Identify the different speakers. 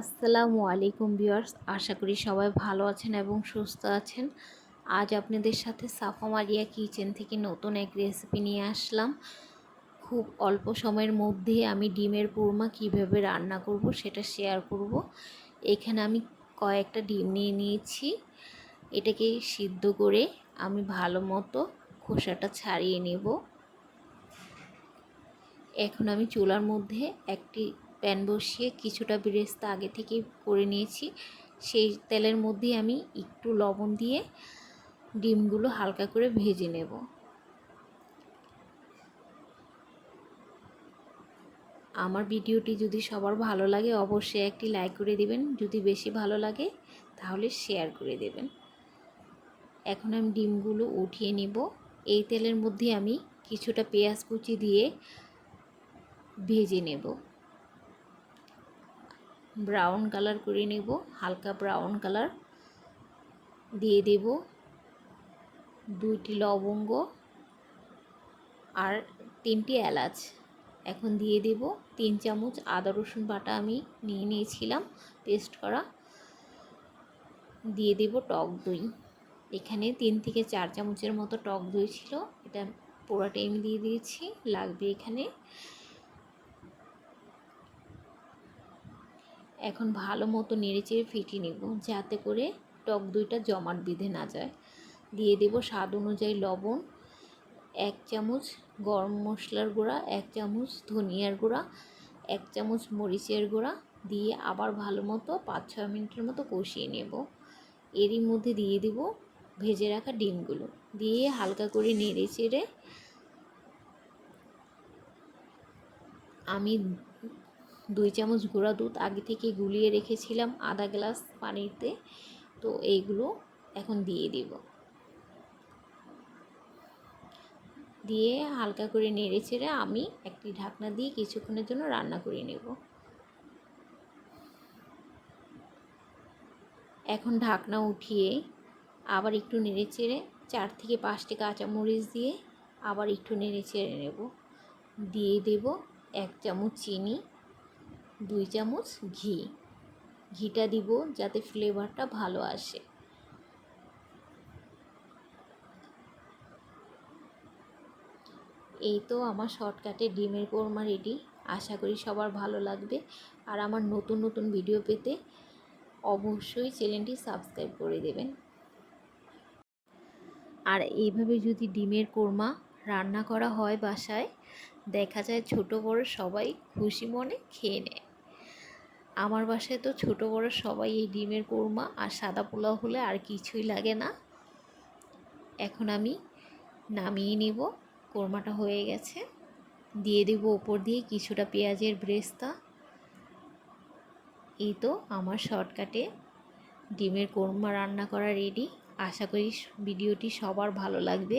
Speaker 1: আসসালামু আলাইকুম ভিউয়ার্স। আশা করি সবাই ভালো আছেন এবং সুস্থ আছেন। আজ আপনাদের সাথে সাফা মারিয়া কিচেন থেকে নতুন এক রেসিপি নিয়ে আসলাম। খুব অল্প সময়ের মধ্যে আমি ডিমের কুরমা কীভাবে রান্না করব সেটা শেয়ার করব। এখানে আমি কয়েকটা ডিম নিয়ে নিয়েছি। এটাকে সিদ্ধ করে আমি ভালো মতো খোসাটা ছাড়িয়ে নেব। এখন আমি চুলার মধ্যে একটি প্যান বসিয়ে কিছুটা বেরেস্তা আগে থেকে করে নিয়েছি। সেই তেলের মধ্যে আমি একটু লবণ দিয়ে ডিমগুলো হালকা করে ভেজে নেব। আমার ভিডিওটি যদি সবার ভালো লাগে, অবশ্যই একটি লাইক করে দেবেন। যদি বেশি ভালো লাগে, তাহলে শেয়ার করে দেবেন। এখন আমি ডিমগুলো উঠিয়ে নেব। এই তেলের মধ্যে আমি কিছুটা পেঁয়াজ কুচি দিয়ে ভেজে নেব। ব্রাউন কালার করে নেব, হালকা ব্রাউন কালার দিয়ে দেব। দুইটি লবঙ্গ আর তিনটি এলাচ এখন দিয়ে দেব। তিন চামচ আদা রসুন বাটা আমি নিয়ে নিয়েছিলাম, পেস্ট করা। দিয়ে দেব টক দই। এখানে তিন থেকে চার চামচের মতো টক দই ছিল, এটা পোড়াটা আমি দিয়ে দিয়েছি, লাগবে এখানে। এখন ভালো মতো নেড়েচেড়ে ফিটিয়ে নেব, যাতে করে টক দইটা জমাট বেঁধে না যায়। দিয়ে দেব স্বাদ অনুযায়ী লবণ, এক চামচ গরম মশলার গুঁড়া, এক চামচ ধনিয়ার গুঁড়া, এক চামচ মরিচের গুঁড়া দিয়ে আবার ভালো মতো পাঁচ ছয় মিনিটের মতো কষিয়ে নেব। এরই মধ্যে দিয়ে দেব ভেজে রাখা ডিমগুলো। দিয়ে হালকা করে নেড়ে চেড়ে আমি দুই চামচ গুঁড়া দুধ আগে থেকে গুলিয়ে রেখেছিলাম আধা গ্লাস পানিতে। তো এইগুলো এখন দিয়ে দিব। দিয়ে হালকা করে নেড়ে ছেড়ে আমি একটি ঢাকনা দিয়ে কিছুক্ষণের জন্য রান্না করে নেব। এখন ঢাকনা উঠিয়ে আবার একটু নেড়ে চেড়ে চার থেকে পাঁচটি কাঁচামরিচ দিয়ে আবার একটু নেড়ে চেড়ে নেব। দিয়ে দেব এক চামচ চিনি। দুই চামচ ঘি। ঘিটা দিব যাতে ফ্লেভারটা ভালো আসে। এই তো আমার শর্টকাটে ডিমের কোরমা রেডি আশা করি সবার ভালো লাগবে। আর আমার নতুন নতুন ভিডিও পেতে অবশ্যই চ্যানেলটি সাবস্ক্রাইব করে দেবেন। আর এইভাবে যদি ডিমের কোরমা রান্না করা হয় বাসায়, দেখা যায় ছোট বড় সবাই খুশি মনে খেয়ে নেয়। আমার বাসায় তো ছোট বড় সবাই এই ডিমের কোরমা আর সাদা পোলাও হলে আর কিছুই লাগে না। এখন আমি নামিয়ে নেব, কোরমাটা হয়ে গেছে। দিয়ে দেব ওপর দিয়ে কিছুটা পেঁয়াজের ব্রেস্তা। এই তো আমার শর্টকাটে ডিমের কোরমা রান্না করা রেডি আশা করি ভিডিওটি সবার ভালো লাগবে।